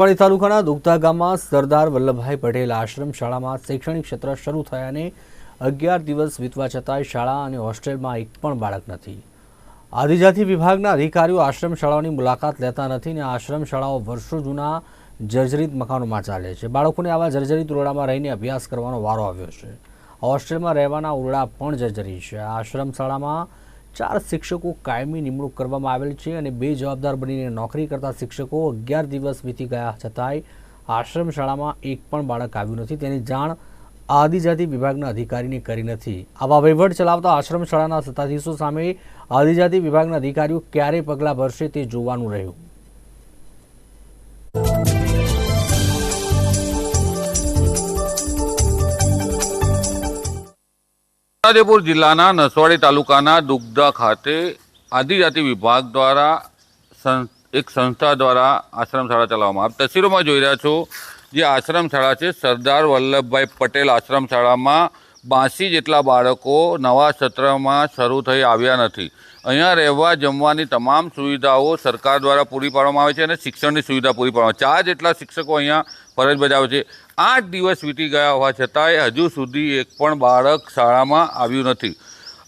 નસવાડી તાલુકાના દુગધા ગામમાં સરદાર વલ્લભભાઈ પટેલ આશ્રમ શાળામાં શૈક્ષણિક ક્ષેત્ર શરૂ થયાને અગિયાર દિવસ વીતવા છતાંય શાળા અને હોસ્ટેલમાં એક પણ બાળક નથી. આદિજાતિ વિભાગના અધિકારીઓ આશ્રમ શાળાઓની મુલાકાત લેતા નથી અને આશ્રમ શાળાઓ વર્ષો જૂના જર્જરિત મકાનોમાં ચાલે છે. બાળકોને આવા જર્જરિત ઓરડામાં રહીને અભ્યાસ કરવાનો વારો આવ્યો છે. હોસ્ટેલમાં રહેવાના ઓરડા પણ જર્જરી છે. આશ્રમ શાળામાં ચાર શિક્ષકો કાયમી નિમણૂક કરવામાં આવેલ છે અને બે જવાબદાર બનીને નોકરી કરતા શિક્ષકો અગિયાર દિવસ વીતી ગયા છતાંય આશ્રમ શાળામાં એક પણ બાળક આવ્યું નથી. તેની જાણ આદિજાતિ વિભાગના અધિકારીને કરી નથી. આવા વહીવટ ચલાવતા આશ્રમ શાળાના સત્તાધીશો સામે આદિજાતિ વિભાગના અધિકારીઓ ક્યારે પગલાં ભરશે તે જોવાનું રહ્યું. છોટાઉદેપુર જિલ્લાના નસવાડી તાલુકાના દુગ્ધા ખાતે આદિજાતિ વિભાગ દ્વારા એક સંસ્થા દ્વારા આશ્રમ શાળા ચલાવવામાં આવે. તસવીરોમાં જોઈ રહ્યા છો, જે આશ્રમ શાળા છે, સરદાર વલ્લભભાઈ પટેલ આશ્રમ શાળામાં બાંસી જેટલા બાળકો નવા સત્રમાં શરૂ થઈ આવ્યા નથી. અહીંયા રહેવા, જમવાની તમામ સુવિધાઓ સરકાર દ્વારા પૂરી પાડવામાં આવે છે અને શિક્ષણની સુવિધા પૂરી પાડવામાં. ચાર જેટલા શિક્ષકો અહીંયા ફરજ બજાવે છે. આઠ દિવસ વીતી ગયા હોવા છતાંય હજુ સુધી એક પણ બાળક શાળામાં આવ્યું નથી.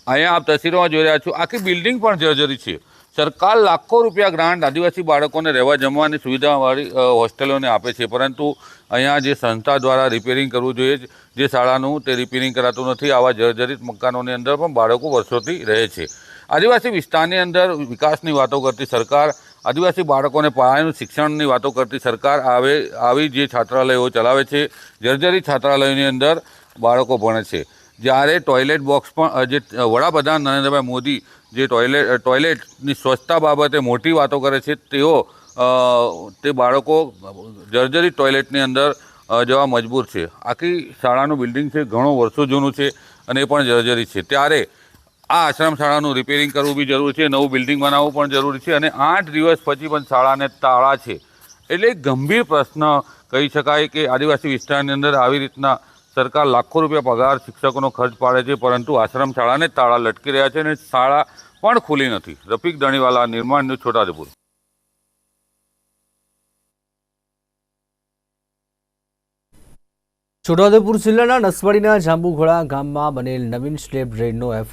અહીંયા આપ તસવીરોમાં જોઈ રહ્યા છો, આખી બિલ્ડિંગ પણ જર્જરી છે. સરકાર લાખો રૂપિયા ગ્રાન્ટ આદિવાસી બાળકોને રહેવા જમવાની સુવિધાવાળી હોસ્ટેલોને આપે છે. પરંતુ અહીંયા જે સંસ્થા દ્વારા રિપેરિંગ કરવું જોઈએ, જે શાળાનું તે રિપેરિંગ કરાતું નથી, આવા જર્જરિત મકાનોની અંદર પણ બાળકો વર્ષોથી રહે છે. આદિવાસી વિસ્તારની અંદર વિકાસની વાતો કરતી સરકાર, આદિવાસી બાળકોને પાયાનું શિક્ષણની વાતો કરતી સરકાર આવે, આવી જે છાત્રાલયો ચલાવે છે, જર્જરિત છાત્રાલયોની અંદર બાળકો ભણે છે. જ્યારે ટોયલેટ બોક્સ પણ જે વડાપ્રધાન નરેન્દ્રભાઈ મોદી જે ટોયલેટ ટોયલેટની સ્વચ્છતા બાબતે મોટી વાતો કરે છે, તેઓ તે બાળકો જર્જરિત ટોયલેટની અંદર જવા મજબૂર છે. આખી શાળાનું બિલ્ડિંગ છે, ઘણો વર્ષો જૂનું છે અને એ પણ જર્જરિત છે. ત્યારે આ આશ્રમ શાળાનું રિપેરિંગ કરવું બી જરૂરી છે, નવું બિલ્ડિંગ બનાવવું પણ જરૂરી છે અને આઠ દિવસ પછી પણ શાળાને તાળા છે. એટલે ગંભીર પ્રશ્ન કહી શકાય કે આદિવાસી વિસ્તારની અંદર આવી રીતના સરકાર લાખો રૂપિયા પગાર શિક્ષકોનો ખર્ચ પાડે છે, પરંતુ આશ્રમ શાળાને તાળા લટકી રહ્યા છે અને શાળા પણ ખુલી નથી. રફીક દણીવાલા નિર્માણ ન્યૂઝ, છોટાઉદેપુર. છોટાઉદેપુર જિલ્લાના નસવાડીના જાંબુઘોડા ગામમાં બનેલ નવીન સ્લેબ ડ્રેનનો એફ્રો